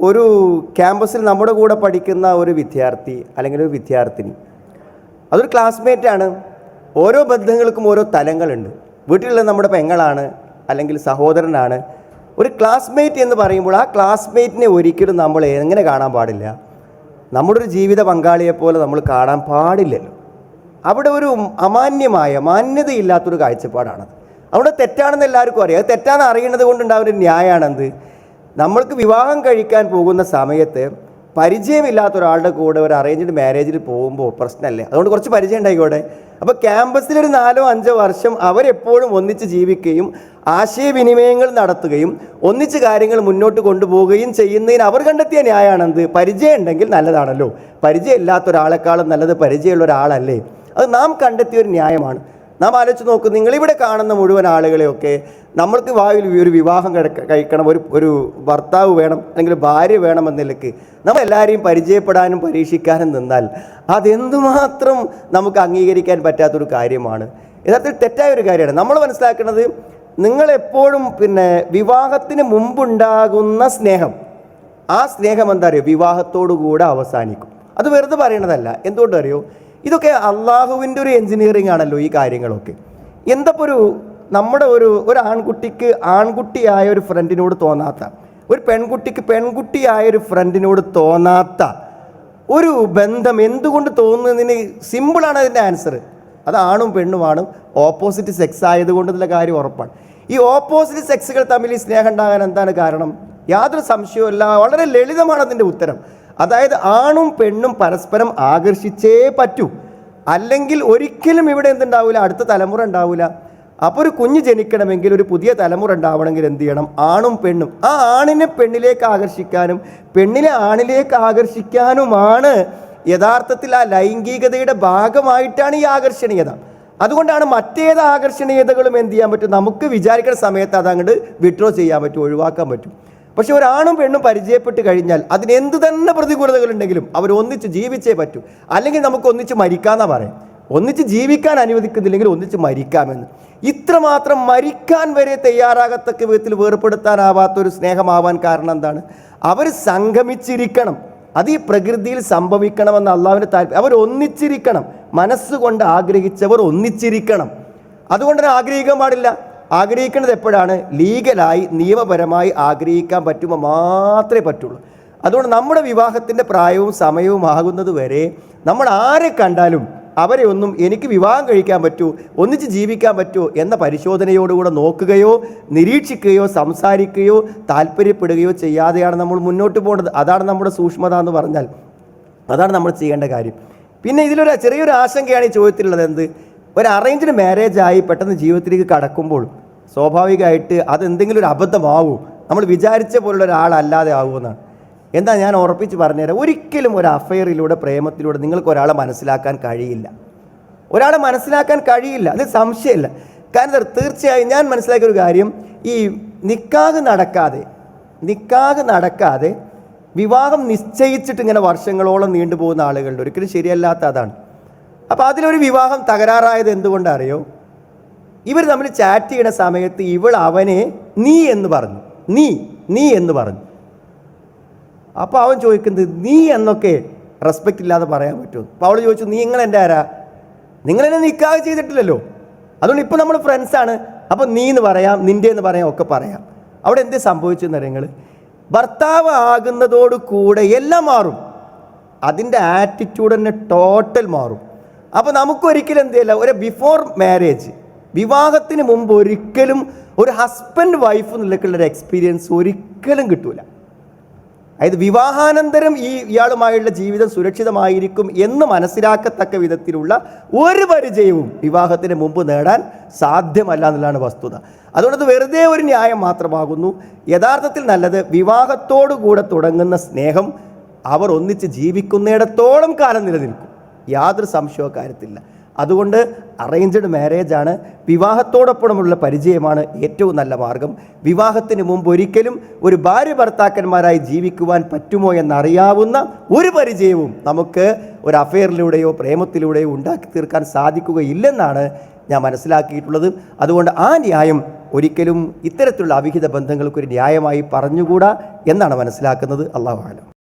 ഒരു ക്യാമ്പസിൽ നമ്മുടെ കൂടെ പഠിക്കുന്ന ഒരു വിദ്യാർത്ഥി അല്ലെങ്കിൽ ഒരു വിദ്യാർത്ഥിനി. അതൊരു ക്ലാസ്മേറ്റ് ആണ്. ഓരോ ബന്ധങ്ങൾക്കും ഓരോ തലങ്ങളുണ്ട്. വീട്ടിലുള്ള നമ്മുടെ പെങ്ങളാണ് അല്ലെങ്കിൽ സഹോദരനാണ്. ഒരു ക്ലാസ്മേറ്റ് എന്ന് പറയുമ്പോൾ ആ ക്ലാസ്മേറ്റിനെ ഒരിക്കലും നമ്മൾ എങ്ങനെ കാണാൻ പാടില്ല. നമ്മുടെ ഒരു ജീവിത പങ്കാളിയെപ്പോലെ നമ്മൾ കാണാൻ പാടില്ലല്ലോ. അവിടെ ഒരു അമാന്യമായ മാന്യതയില്ലാത്തൊരു കാഴ്ചപ്പാടാണത്. അവിടെ തെറ്റാണെന്ന് എല്ലാവർക്കും അറിയാം. അത് തെറ്റാന്ന് അറിയുന്നത് കൊണ്ടുണ്ടാവുന്ന ന്യായമാണെന്ത് നമ്മൾക്ക് വിവാഹം കഴിക്കാൻ പോകുന്ന സമയത്ത് പരിചയമില്ലാത്ത ഒരാളുടെ കൂടെ ഒരു അറേഞ്ച്ഡ് മാരേജിൽ പോകുമ്പോൾ പ്രശ്നമല്ലേ? അതുകൊണ്ട് കുറച്ച് പരിചയം ഉണ്ടായിക്കോട്ടെ അപ്പോൾ ക്യാമ്പസിൽ ഒരു നാലോ അഞ്ചോ വർഷം അവരെപ്പോഴും ഒന്നിച്ച് ജീവിക്കുകയും ആശയവിനിമയങ്ങൾ നടത്തുകയും ഒന്നിച്ച് കാര്യങ്ങൾ മുന്നോട്ട് കൊണ്ടുപോവുകയും ചെയ്യുന്നതിന് അവർ കണ്ടെത്തിയ ന്യായമാണെന്ത്? പരിചയം ഉണ്ടെങ്കിൽ നല്ലതാണല്ലോ. പരിചയമില്ലാത്ത ഒരാളെക്കാളും നല്ലത് പരിചയമുള്ള ഒരാളല്ലേ? അത് നാം കണ്ടെത്തിയ ഒരു ന്യായമാണ്. നാം ആലോചിച്ച് നോക്കും നിങ്ങളിവിടെ കാണുന്ന മുഴുവൻ ആളുകളെയൊക്കെ നമ്മൾക്ക് വായിൽ ഒരു വിവാഹം കഴിക്കണം ഒരു ഒരു ഭർത്താവ് വേണം അല്ലെങ്കിൽ ഭാര്യ വേണം എന്ന നിലയ്ക്ക് നമ്മൾ എല്ലാവരെയും പരിചയപ്പെടാനും പരീക്ഷിക്കാനും നിന്നാൽ അതെന്തുമാത്രം നമുക്ക് അംഗീകരിക്കാൻ പറ്റാത്തൊരു കാര്യമാണ്. യഥാർത്ഥത്തിൽ തെറ്റായ ഒരു കാര്യമാണ്. നമ്മൾ മനസ്സിലാക്കുന്നത് നിങ്ങളെപ്പോഴും പിന്നെ വിവാഹത്തിന് മുമ്പുണ്ടാകുന്ന സ്നേഹം ആ സ്നേഹം എന്താ അറിയോ? വിവാഹത്തോടു കൂടെ അവസാനിക്കും. അത് വെറുതെ പറയണതല്ല. എന്തുകൊണ്ട് അറിയോ ഇതൊക്കെ അള്ളാഹുവിന്റെ ഒരു എൻജിനീയറിംഗ് ആണല്ലോ ഈ കാര്യങ്ങളൊക്കെ. എന്തപ്പോൾ ഒരു നമ്മുടെ ഒരു ഒരു ആൺകുട്ടിക്ക് ആൺകുട്ടിയായ ഒരു ഫ്രണ്ടിനോട് തോന്നാത്ത ഒരു പെൺകുട്ടിക്ക് പെൺകുട്ടിയായ ഒരു ഫ്രണ്ടിനോട് തോന്നാത്ത ഒരു ബന്ധം എന്തുകൊണ്ട് തോന്നുന്നതിന് സിമ്പിളാണ് അതിന്റെ ആൻസർ അത് ആണും പെണ്ണുമാണ് ഓപ്പോസിറ്റ് സെക്സ് ആയതുകൊണ്ട് ഇതിലെ കാര്യം ഉറപ്പാണ്. ഈ ഓപ്പോസിറ്റ് സെക്സുകൾ തമ്മിൽ ഈ സ്നേഹം ഉണ്ടാകാൻ എന്താണ് കാരണം? യാതൊരു സംശയവുമില്ല. വളരെ ലളിതമാണ് അതിന്റെ ഉത്തരം. അതായത് ആണും പെണ്ണും പരസ്പരം ആകർഷിച്ചേ പറ്റൂ. അല്ലെങ്കിൽ ഒരിക്കലും ഇവിടെ എന്തുണ്ടാവില്ല അടുത്ത തലമുറ ഉണ്ടാവില്ല അപ്പോൾ ഒരു കുഞ്ഞ് ജനിക്കണമെങ്കിൽ ഒരു പുതിയ തലമുറ ഉണ്ടാവണമെങ്കിൽ എന്ത് ചെയ്യണം? ആണും പെണ്ണും. ആ ആണിനെ പെണ്ണിലേക്ക് ആകർഷിക്കാനും പെണ്ണിനെ ആണിലേക്ക് ആകർഷിക്കാനുമാണ് യഥാർത്ഥത്തിൽ ആ ലൈംഗികതയുടെ ഭാഗമായിട്ടാണ് ഈ ആകർഷണീയത. അതുകൊണ്ടാണ് മറ്റേത് ആകർഷണീയതകളും എന്ത് ചെയ്യാൻ പറ്റും? നമുക്ക് വിചാരിക്കുന്ന സമയത്ത് അതങ്ങോട്ട് വിഡ്രോ ചെയ്യാൻ പറ്റും ഒഴിവാക്കാൻ പറ്റും. പക്ഷെ ഒരാണും പെണ്ണും പരിചയപ്പെട്ട് കഴിഞ്ഞാൽ അതിന് എന്ത് തന്നെ പ്രതികൂലതകൾ ഉണ്ടെങ്കിലും അവർ ഒന്നിച്ച് ജീവിച്ചേ പറ്റൂ. അല്ലെങ്കിൽ നമുക്ക് ഒന്നിച്ച് മരിക്കാന്നാ പറയാം. ഒന്നിച്ച് ജീവിക്കാൻ അനുവദിക്കുന്നില്ലെങ്കിൽ ഒന്നിച്ച് മരിക്കാമെന്ന്. ഇത്രമാത്രം മരിക്കാൻ വരെ തയ്യാറാകത്തക്ക വിധത്തിൽ വേർപ്പെടുത്താനാവാത്ത ഒരു സ്നേഹമാവാൻ കാരണം എന്താണ്? അവർ സംഗമിച്ചിരിക്കണം. അത് ഈ പ്രകൃതിയിൽ സംഭവിക്കണമെന്ന് അള്ളാവിന്റെ താല്പര്യം അവർ ഒന്നിച്ചിരിക്കണം. മനസ്സുകൊണ്ട് ആഗ്രഹിച്ചവർ ഒന്നിച്ചിരിക്കണം. അതുകൊണ്ട് ആഗ്രഹിക്കാൻ പാടില്ല. ആഗ്രഹിക്കുന്നത് എപ്പോഴാണ്? ലീഗലായി നിയമപരമായി ആഗ്രഹിക്കാൻ പറ്റുമ്പോൾ മാത്രമേ പറ്റുള്ളൂ. അതുകൊണ്ട് നമ്മുടെ വിവാഹത്തിന്റെ പ്രായവും സമയവും ആകുന്നത് വരെ നമ്മൾ ആരെ കണ്ടാലും അവരെ ഒന്നും എനിക്ക് വിവാഹം കഴിക്കാൻ പറ്റൂ ഒന്നിച്ച് ജീവിക്കാൻ പറ്റുമോ എന്ന പരിശോധനയോടുകൂടെ നോക്കുകയോ നിരീക്ഷിക്കുകയോ സംസാരിക്കുകയോ താല്പര്യപ്പെടുകയോ ചെയ്യാതെയാണ് നമ്മൾ മുന്നോട്ട് പോകേണ്ടത്. അതാണ് നമ്മുടെ സൂക്ഷ്മത എന്ന് പറഞ്ഞാൽ. അതാണ് നമ്മൾ ചെയ്യേണ്ട കാര്യം. പിന്നെ ഇതിലൊരു ചെറിയൊരു ആശങ്കയാണ് ഈ ചോദ്യത്തിലുള്ളത് എന്ത്? ഒരു അറേഞ്ച്ഡ് മാരേജ് ആയി പെട്ടെന്ന് ജീവിതത്തിലേക്ക് കടക്കുമ്പോൾ സ്വാഭാവികമായിട്ട് അതെന്തെങ്കിലും ഒരു അബദ്ധമാവും. നമ്മൾ വിചാരിച്ച പോലുള്ള ഒരാളല്ലാതെ എന്നാണ്. എന്താ ഞാൻ ഉറപ്പിച്ച് പറഞ്ഞുതരാം. ഒരിക്കലും ഒരു അഫയറിലൂടെ പ്രേമത്തിലൂടെ നിങ്ങൾക്ക് ഒരാളെ മനസ്സിലാക്കാൻ കഴിയില്ല. ഒരാളെ മനസ്സിലാക്കാൻ കഴിയില്ല. അത് സംശയമില്ല. കാരണം തീർച്ചയായും ഞാൻ മനസ്സിലാക്കിയ ഒരു കാര്യം ഈ നിക്കാഹ് നടക്കാതെ നിക്കാഹ് നടക്കാതെ വിവാഹം നിശ്ചയിച്ചിട്ട് ഇങ്ങനെ വർഷങ്ങളോളം നീണ്ടുപോകുന്ന ആളുകളുടെ ഒരിക്കലും ശരിയല്ലാത്ത അതാണ് അപ്പോൾ അതിലൊരു വിവാഹം തകരാറായത് എന്തുകൊണ്ടറിയോ? ഇവർ തമ്മിൽ ചാറ്റ് ചെയ്യുന്ന സമയത്ത് ഇവൾ അവനെ നീ എന്ന് പറഞ്ഞു. നീ നീ എന്ന് പറഞ്ഞു. അപ്പോൾ അവൻ ചോദിക്കുന്നത് നീ എന്നൊക്കെ റെസ്പെക്റ്റ് ഇല്ലാതെ പറയാൻ പറ്റുമോ? അപ്പോൾ അവൾ ചോദിച്ചു നീ നിങ്ങൾ എന്റെ ആരാ? നിങ്ങളെന്നെ നിക്കാഹ് ചെയ്തിട്ടില്ലല്ലോ. അതുകൊണ്ട് ഇപ്പോൾ നമ്മൾ ഫ്രണ്ട്സാണ് അപ്പോൾ നീ എന്ന് പറയാം നിന്റെ എന്ന് പറയാം ഒക്കെ പറയാം. അവിടെ എന്ത് സംഭവിച്ചെന്ന് നിങ്ങൾ ഭർത്താവ് ആകുന്നതോട് കൂടെ എല്ലാം മാറും. അതിന്റെ ആറ്റിറ്റ്യൂഡ് തന്നെ ടോട്ടൽ മാറും. അപ്പോൾ നമുക്കൊരിക്കലും എന്ത് ചെയ്യില്ല ഒരു ബിഫോർ മാരേജ് വിവാഹത്തിന് മുമ്പ് ഒരിക്കലും ഒരു ഹസ്ബൻഡ് വൈഫ് ഒരു എക്സ്പീരിയൻസ് ഒരിക്കലും കിട്ടൂല. അതായത് വിവാഹാനന്തരം ഈ ഇയാളുമായുള്ള ജീവിതം സുരക്ഷിതമായിരിക്കും എന്ന് മനസ്സിലാക്കത്തക്ക വിധത്തിലുള്ള ഒരു പരിചയവും വിവാഹത്തിന് മുമ്പ് നേടാൻ സാധ്യമല്ല എന്നുള്ളതാണ് വസ്തുത. അതുകൊണ്ട് വെറുതെ ഒരു ന്യായം മാത്രമാകുന്നു. യഥാർത്ഥത്തിൽ നല്ലത് വിവാഹത്തോടു കൂടെ തുടങ്ങുന്ന സ്നേഹം അവർ ഒന്നിച്ച് ജീവിക്കുന്നിടത്തോളം കാലം നിലനിൽക്കും. യാതൊരു സംശയവും കാര്യത്തില്ല അതുകൊണ്ട് അറേഞ്ച്ഡ് മാരേജാണ് വിവാഹത്തോടൊപ്പമുള്ള പരിചയമാണ് ഏറ്റവും നല്ല മാർഗം. വിവാഹത്തിന് മുമ്പ് ഒരിക്കലും ഒരു ഭാര്യ ഭർത്താക്കന്മാരായി ജീവിക്കുവാൻ പറ്റുമോ എന്നറിയാവുന്ന ഒരു പരിചയവും നമുക്ക് ഒരു അഫെയറിലൂടെയോ പ്രേമത്തിലൂടെയോ ഉണ്ടാക്കി തീർക്കാൻ സാധിക്കുകയില്ലെന്നാണ് ഞാൻ മനസ്സിലാക്കിയിട്ടുള്ളത്. അതുകൊണ്ട് ആ ന്യായം ഒരിക്കലും ഇത്തരത്തിലുള്ള അവിഹിത ബന്ധങ്ങൾക്കൊരു ന്യായമായി പറഞ്ഞുകൂടാ എന്നാണ് മനസ്സിലാക്കുന്നത്. അള്ളാഹു ആലം